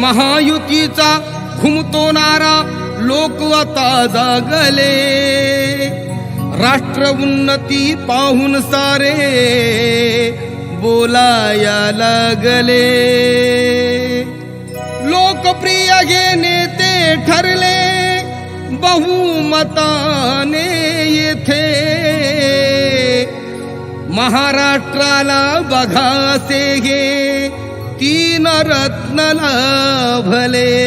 महायुतीचा घुमतो नारा लोक आता जागले. राष्ट्र उन्नती पाहून सारे बोलाया लागले. लोकप्रिय हे नेते ठरले बहुमताने येथे. महाराष्ट्राला बघासे घे तीन रत्न लाभले.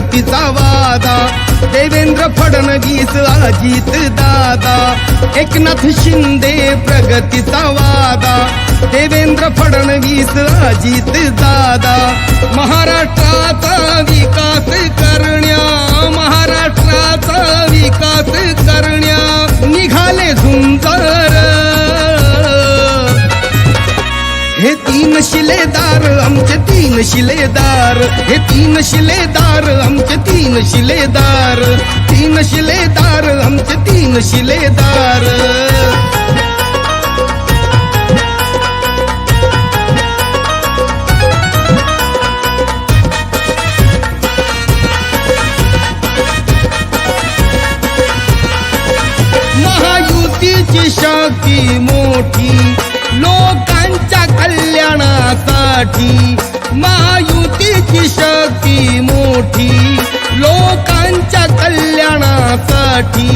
तिचा वादा. देवेंद्र फडणवीस अजित दादा. एकनाथ शिंदे प्रगतीचा वादा. देवेंद्र फडणवीस अजित दादा. महाराष्ट्राचा तीन शिलेदार आमचे तीन शिलेदार. हे तीन शिलेदार आमचे तीन शिलेदार. तीन शिलेदार आमचे तीन शिलेदार. महायुतीची शक्ती मोठी. लोक कल्याणासाठी महायुतीची शक्ती मोठी लोकांच्या कल्याणासाठी.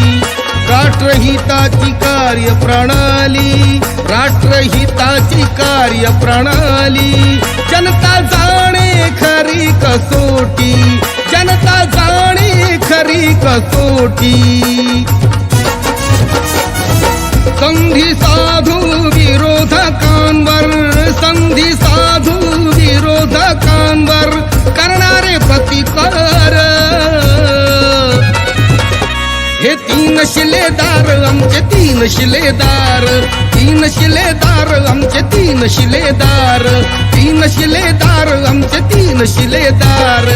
राष्ट्रहिताची कार्यप्रणाली राष्ट्रहिताची कार्यप्रणाली. जनता जाणे खरी कसोटी जनता जाणे खरी कसोटी. संधी साधू विरोधकांवर संधी साधू विरोधकांवर करणारे प्रतिकार. हे तीन शिलेदार आमचे तीन शिलेदार. तीन शिलेदार आमचे तीन शिलेदार. तीन शिलेदार आमचे तीन शिलेदार.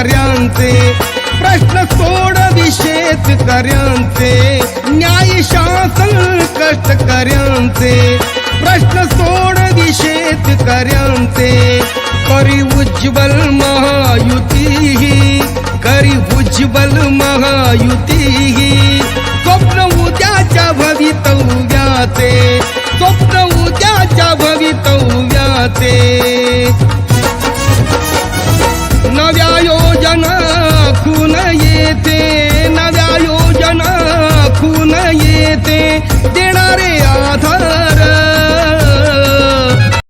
कष्टकऱ्यांचे प्रश्न सोडवी शेतकऱ्यांचे न्याय शासन कष्टकऱ्यांचे प्रश्न सोडवी शेतकऱ्यांचे करी उज्ज्वल महायुती करी उज्ज्वल महायुती स्वप्न उद्याच्या भवितव्याचे